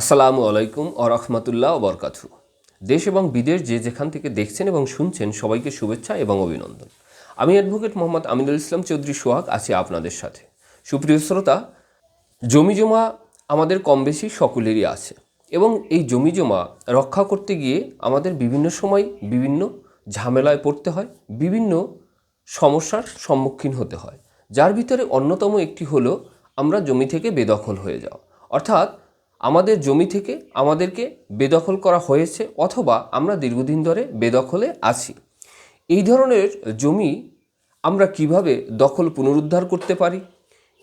আসসালামু আলাইকুম ও রহমতুল্লাহ বরকাতু দেশ এবং বিদেশ যে যেখান থেকে দেখছেন এবং শুনছেন সবাইকে শুভেচ্ছা এবং অভিনন্দন। আমি অ্যাডভোকেট মোহাম্মদ আমিনুল ইসলাম চৌধুরী সোহাগ, আছি আপনাদের সাথে। সুপ্রিয় শ্রোতা, জমি জমা আমাদের কম বেশি সকলেরই আছে এবং এই জমি জমা রক্ষা করতে গিয়ে আমাদের বিভিন্ন সময় বিভিন্ন ঝামেলায় পড়তে হয়, বিভিন্ন সমস্যার সম্মুখীন হতে হয়। যার ভিতরে অন্যতম একটি হলো আমরা জমি থেকে বেদখল হয়ে যাওয়া। অর্থাৎ আমাদের জমি থেকে আমাদেরকে বেদখল করা হয়েছে অথবা আমরা দীর্ঘদিন ধরে বেদখলে আছি। এই ধরনের জমি আমরা কীভাবে দখল পুনরুদ্ধার করতে পারি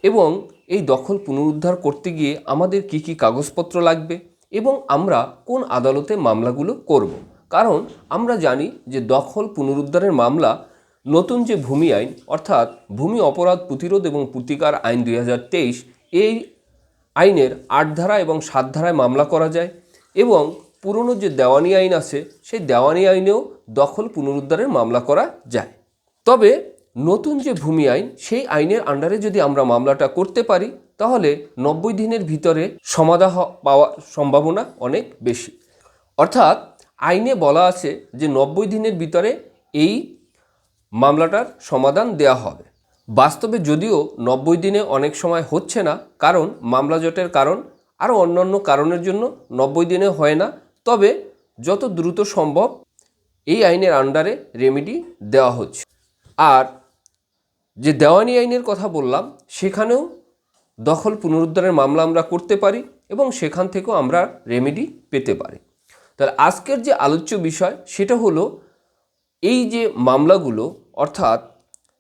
এবং এই দখল পুনরুদ্ধার করতে গিয়ে আমাদের কি কি কাগজপত্র লাগবে এবং আমরা কোন আদালতে মামলাগুলো করব? কারণ আমরা জানি যে দখল পুনরুদ্ধারের মামলা নতুন যে ভূমি আইন, অর্থাৎ ভূমি অপরাধ প্রতিরোধ এবং প্রতিকার আইন দুই হাজার তেইশ, এই আইনের আট ধারা এবং সাত ধারায় মামলা করা যায় এবং পুরনো যে দেওয়ানি আইন আছে, সেই দেওয়ানি আইনেও দখল পুনরুদ্ধারের মামলা করা যায়। তবে নতুন যে ভূমি আইন, সেই আইনের আন্ডারে যদি আমরা মামলাটা করতে পারি, তাহলে নব্বই দিনের ভিতরে সমাধা পাওয়ার সম্ভাবনা অনেক বেশি। অর্থাৎ আইনে বলা আছে যে নব্বই দিনের ভিতরে এই মামলাটার সমাধান দেয়া হবে। বাস্তবে যদিও নব্বই দিনে অনেক সময় হচ্ছে না, কারণ মামলা জটের কারণ, আরও অন্যান্য কারণের জন্য নব্বই দিনে হয় না, তবে যত দ্রুত সম্ভব এই আইনের আন্ডারে রেমেডি দেওয়া হচ্ছে। আর যে দেওয়ানি আইনের কথা বললাম, সেখানেও দখল পুনরুদ্ধারের মামলা আমরা করতে পারি এবং সেখান থেকেও আমরা রেমেডি পেতে পারি। তাহলে আজকের যে আলোচ্য বিষয়, সেটা হলো এই যে মামলাগুলো, অর্থাৎ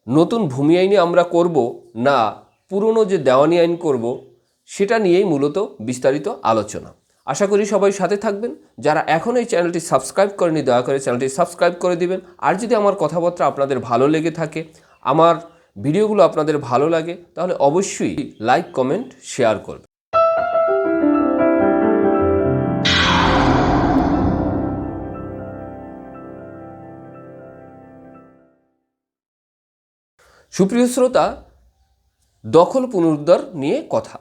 নতুন ভূমি আইনে আমরা করব না, পুরনো যে দেওয়ানি আইন করব, সেটা নিয়েই মূলত বিস্তারিত আলোচনা। আশা করি সবাই সাথে থাকবেন। যারা এখন এই চ্যানেলটি সাবস্ক্রাইব করেনি দয়া করে চ্যানেলটি সাবস্ক্রাইব করে দিবেন। আর যদি আমার কথাবার্তা আপনাদের ভালো লেগে থাকে, আমার ভিডিওগুলো আপনাদের ভালো লাগে, তাহলে অবশ্যই লাইক, কমেন্ট, শেয়ার করবেন। সুপ্রিয় শ্রোতা, দখল পুনরুদ্ধার নিয়ে কথা।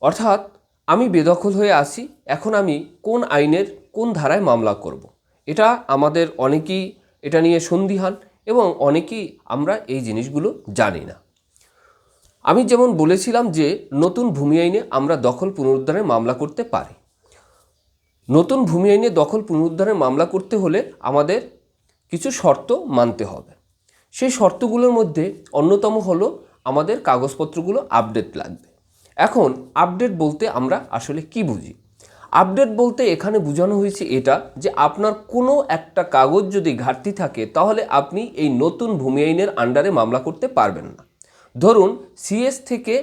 অর্থাৎ, আমি বেদখল হয়ে আসি এখন আমি কোন আইনের কোন ধারায় মামলা করব। এটা আমাদের অনেকেই এটা নিয়ে সন্দিহান এবং অনেকেই আমরা এই জিনিসগুলো জানি না। আমি যেমন বলেছিলাম যে, নতুন ভূমি আইনে আমরা দখল পুনরুদ্ধারের মামলা করতে পারি। নতুন ভূমি আইনে দখল পুনরুদ্ধারের মামলা করতে হলে আমাদের কিছু শর্ত মানতে হবে। সেই শর্তগুলোর মধ্যে অন্যতম হলো আমাদের কাগজপত্রগুলো আপডেট লাগবে। এখন আপডেট বলতে আমরা আসলে কি বুঝি? আপডেট বলতে এখানে বোঝানো হয়েছে এটা যে আপনার কোনো একটা কাগজ যদি ঘাটতি থাকে তাহলে আপনি এই নতুন ভূমি আইনের আন্ডারে মামলা করতে পারবেন না। ধরুন সিএস থেকে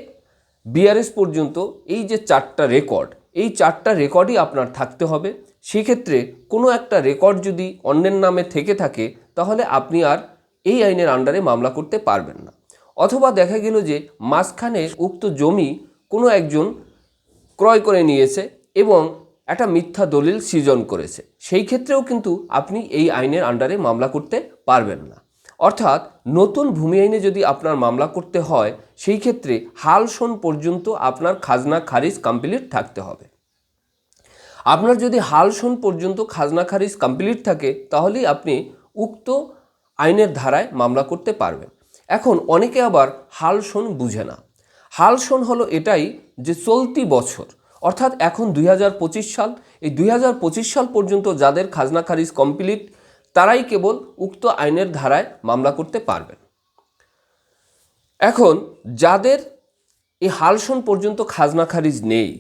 বিআরএস পর্যন্ত এই যে চারটা রেকর্ড এই চারটা রেকর্ডই আপনার থাকতে হবে। সেক্ষেত্রে কোনো একটা রেকর্ড যদি অন্যের নামে থেকে থাকে, তাহলে আপনি আর এই আইনের আন্ডারে মামলা করতে পারবেন না। অথবা দেখা গেল যে মাঝখানে উক্ত জমি কোনো একজন ক্রয় করে নিয়েছে এবং একটা মিথ্যা দলিল সৃজন করেছে। সেই ক্ষেত্রেও কিন্তু আপনি এই আইনের আন্ডারে মামলা করতে পারবেন না। অর্থাৎ নতুন ভূমি আইনে যদি আপনার মামলা করতে হয়, সেই ক্ষেত্রে হাল শোন পর্যন্ত আপনার খাজনা খারিজ কমপ্লিট থাকতে হবে। আপনার যদি হাল শোন পর্যন্ত খাজনা খারিজ কমপ্লিট থাকে, তাহলেই আপনি উক্ত আইনের ধারায় মামলা করতে পারবেন এখন অনেকে আবার হাল শোন বুঝে না। হাল শোন হলো এটাই যে চলতি বছর, অর্থাৎ এখন দুই হাজার পঁচিশ সাল, এই দুই হাজার পঁচিশ সাল পর্যন্ত যাদের খাজনা খারিজ কমপ্লিট তারাই কেবল উক্ত আইনের ধারায় মামলা করতে পারবেন এখন যাদের এই হালসন পর্যন্ত খাজনা খারিজ নেই,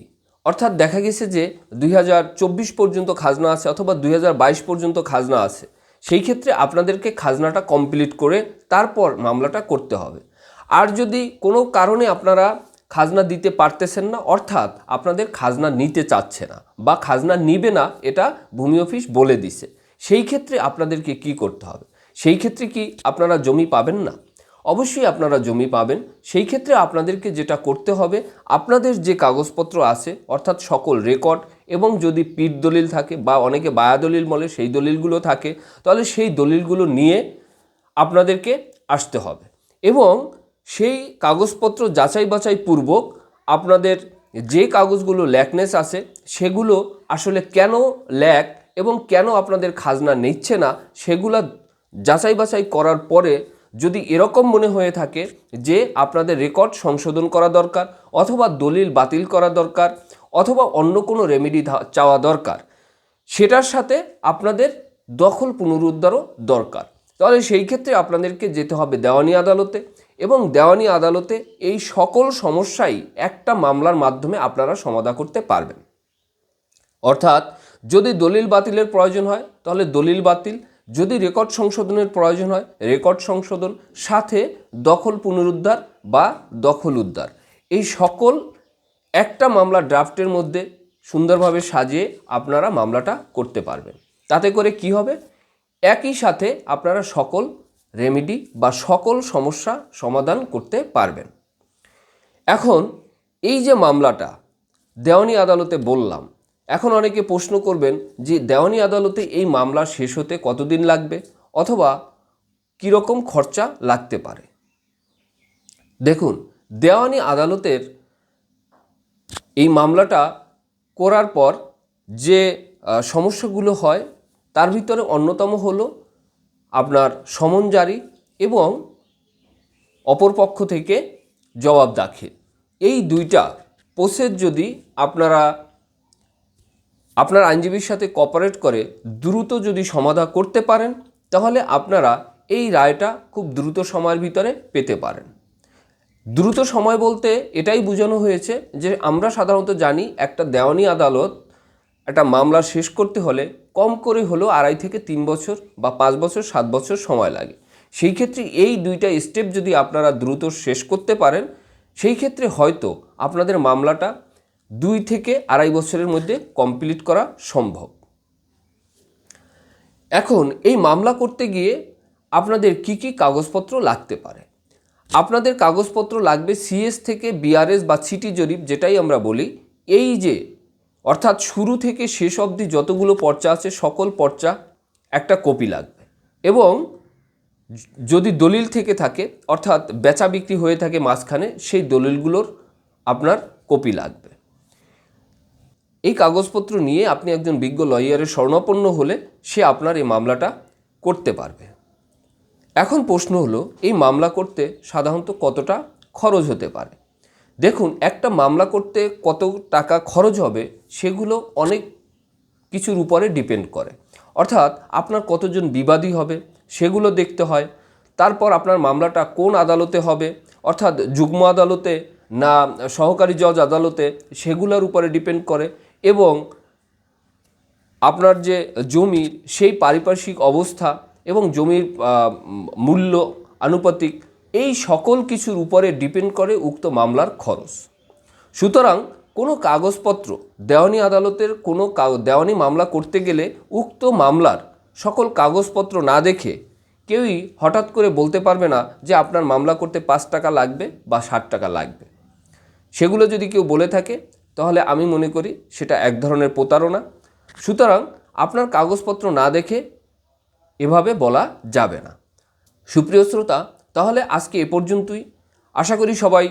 অর্থাৎ দেখা গেছে যে দুই হাজার চব্বিশ পর্যন্ত খাজনা আছে অথবা দুই হাজার বাইশ পর্যন্ত খাজনা আছে সেই ক্ষেত্রে আপনাদেরকে খাজনাটা কমপ্লিট করে তারপর মামলাটা করতে হবে। আর যদি কোনো কারণে আপনারা খাজনা দিতে পারতেছেন না, অর্থাৎ আপনাদের খাজনা নিতে চাচ্ছে না বা খাজনা নিবে না, এটা ভূমি অফিস বলে দিছে, সেই ক্ষেত্রে আপনাদেরকে কি করতে হবে? সেই ক্ষেত্রে কি আপনারা জমি পাবেন না? অবশ্যই আপনারা জমি পাবেন। সেই ক্ষেত্রে আপনাদেরকে যেটা করতে হবে, আপনাদের যে কাগজপত্র আছে, অর্থাৎ সকল রেকর্ড এবং যদি পিঠ দলিল থাকে বা অনেকে বায়া দলিল বলে, সেই দলিলগুলো থাকে, তাহলে সেই দলিলগুলো নিয়ে আপনাদেরকে আসতে হবে। এবং সেই কাগজপত্র যাচাই বাছাই পূর্বক আপনাদের যে কাগজগুলো ল্যাকনেস আছে, সেগুলো আসলে কেন ল্যাক এবং কেন আপনাদের খাজনা নিচ্ছে না, সেগুলা যাচাই বাছাই করার পরে যদি এরকম মনে হয়ে থাকে যে আপনাদের রেকর্ড সংশোধন করা দরকার অথবা দলিল বাতিল করা দরকার অথবা অন্য কোনো রেমেডি চাওয়া দরকার, সেটার সাথে আপনাদের দখল পুনরুদ্ধারও দরকার। তাহলে সেই ক্ষেত্রে আপনাদেরকে যেতে হবে দেওয়ানি আদালতে এবং দেওয়ানি আদালতে এই সকল সমস্যাই একটা মামলার মাধ্যমে আপনারা সমাধা করতে পারবেন। অর্থাৎ যদি দলিল বাতিলের প্রয়োজন হয়, তাহলে দলিল বাতিল যদি রেকর্ড সংশোধনের প্রয়োজন হয়, রেকর্ড সংশোধন, সাথে দখল পুনরুদ্ধার বা দখল উদ্ধার। এই সকল একটা মামলা ড্রাফটের মধ্যে সুন্দরভাবে সাজিয়ে আপনারা মামলাটা করতে পারবেন। তাতে করে কি হবে? একই সাথে আপনারা সকল রেমেডি বা সকল সমস্যা সমাধান করতে পারবেন। এখন এই যে মামলাটা, দেওয়ানি আদালতে বললাম এখন অনেকে প্রশ্ন করবেন যে দেওয়ানি আদালতে এই মামলা শেষ হতে কতদিন লাগবে অথবা কীরকম খরচা লাগতে পারে? দেখুন, দেওয়ানি আদালতের এই মামলাটা করার পর যে সমস্যাগুলো হয়, তার ভিতরে অন্যতম হলো আপনার সমন জারি এবং অপরপক্ষ থেকে জবাব দাখিল। এই দুইটা প্রসেস যদি আপনারা আপনার আইনজীবীর সাথে কপারেট করে দ্রুত যদি সমাধা করতে পারেন, তাহলে আপনারা এই রায়টা খুব দ্রুত সময়ের ভিতরে পেতে পারেন। দ্রুত সময় বলতে এটাই বোঝানো হয়েছে যে আমরা সাধারণত জানি একটা দেওয়ানি আদালত একটা মামলা শেষ করতে হলে কম করে হলেও আড়াই থেকে তিন বছর বা পাঁচ বছর, সাত বছর সময় লাগে। সেই ক্ষেত্রে এই দুইটা স্টেপ যদি আপনারা দ্রুত শেষ করতে পারেন, সেই ক্ষেত্রে হয়তো আপনাদের মামলাটা দুই থেকে আড়াই বছরের মধ্যে কমপ্লিট করা সম্ভব। এখন এই মামলা করতে গিয়ে আপনাদের কি কি কাগজপত্র লাগতে পারে? আপনাদের কাগজপত্র লাগবে সিএস থেকে বিআরএস বা সিটি জরিপ যেটাই আমরা বলি। এই যে, অর্থাৎ শুরু থেকে শেষ অবধি যতগুলো পর্চা আছে, সকল পর্চা একটা কপি লাগবে। এবং যদি দলিল থেকে থাকে, অর্থাৎ বেচা বিক্রি হয়ে থাকে মাঝখানে, সেই দলিলগুলোর আপনার কপি লাগবে। এই কাগজপত্র নিয়ে আপনি একজন বিজ্ঞ লয়ারের স্বর্ণাপন্ন হলে সে আপনার এই মামলাটা করতে পারবে। এখন প্রশ্ন হলো, এই মামলা করতে সাধারণত কতটা খরচ হতে পারে? দেখুন, একটা মামলা করতে কত টাকা খরচ হবে সেগুলো অনেক কিছুর উপরে ডিপেন্ড করে। অর্থাৎ আপনার কতজন বিবাদী হবে সেগুলো দেখতে হয়। তারপর আপনার মামলাটা কোন আদালতে হবে? অর্থাৎ যুগ্ম আদালতে না সহকারী জজ আদালতে সেগুলোর উপরে ডিপেন্ড করে। এবং আপনার যে জমির সেই পারিপার্শ্বিক অবস্থা এবং জমির মূল্য, আনুপাতিক, এই সকল কিছুর উপরে ডিপেন্ড করে উক্ত মামলার খরচ। সুতরাং কোনো কাগজপত্র, দেওয়ানি আদালতের কোনো দেওয়ানি মামলা করতে গেলে উক্ত মামলার সকল কাগজপত্র না দেখে কেউই হঠাৎ করে বলতে পারবে না যে আপনার মামলা করতে পাঁচ টাকা লাগবে বা ষাট টাকা লাগবে। সেগুলো যদি কেউ বলে থাকে তাহলে আমি মনে করি সেটা এক ধরনের প্রতারণা। সুতরাং আপনার কাগজপত্র না দেখে এভাবে বলা যাবে না। সুপ্রিয় শ্রোতা, তাহলে আজকে এ পর্যন্তই। আশা করি সবাই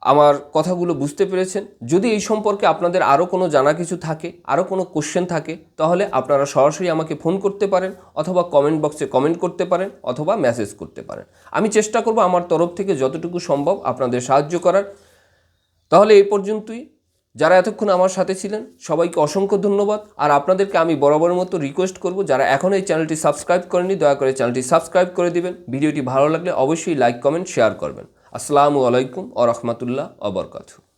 আমার কথাগুলো বুঝতে পেরেছেন। যদি এই সম্পর্কে আপনাদের আরও কোনো জানা কিছু থাকে, আরও কোনো কোশ্চেন থাকে, তাহলে আপনারা সরাসরি আমাকে ফোন করতে পারেন অথবা কমেন্ট বক্সে কমেন্ট করতে পারেন অথবা মেসেজ করতে পারেন। আমি চেষ্টা করব আমার তরফ থেকে যতটুকু সম্ভব আপনাদের সাহায্য করার। তাহলে এই পর্যন্তই। যারা এতক্ষণ আমার সাথে ছিলেন, সবাইকে অসংখ্য ধন্যবাদ। আর আপনাদেরকে আমি বরাবরের মতো রিকোয়েস্ট করব, যারা এখন এই চ্যানেলটি সাবস্ক্রাইব করেনি দয়া করে চ্যানেলটি সাবস্ক্রাইব করে দিবেন। ভিডিওটি ভালো লাগলে অবশ্যই লাইক কমেন্ট শেয়ার করবেন। আসসালামু আলাইকুম ও রহমতুল্লাহ অবরকাতু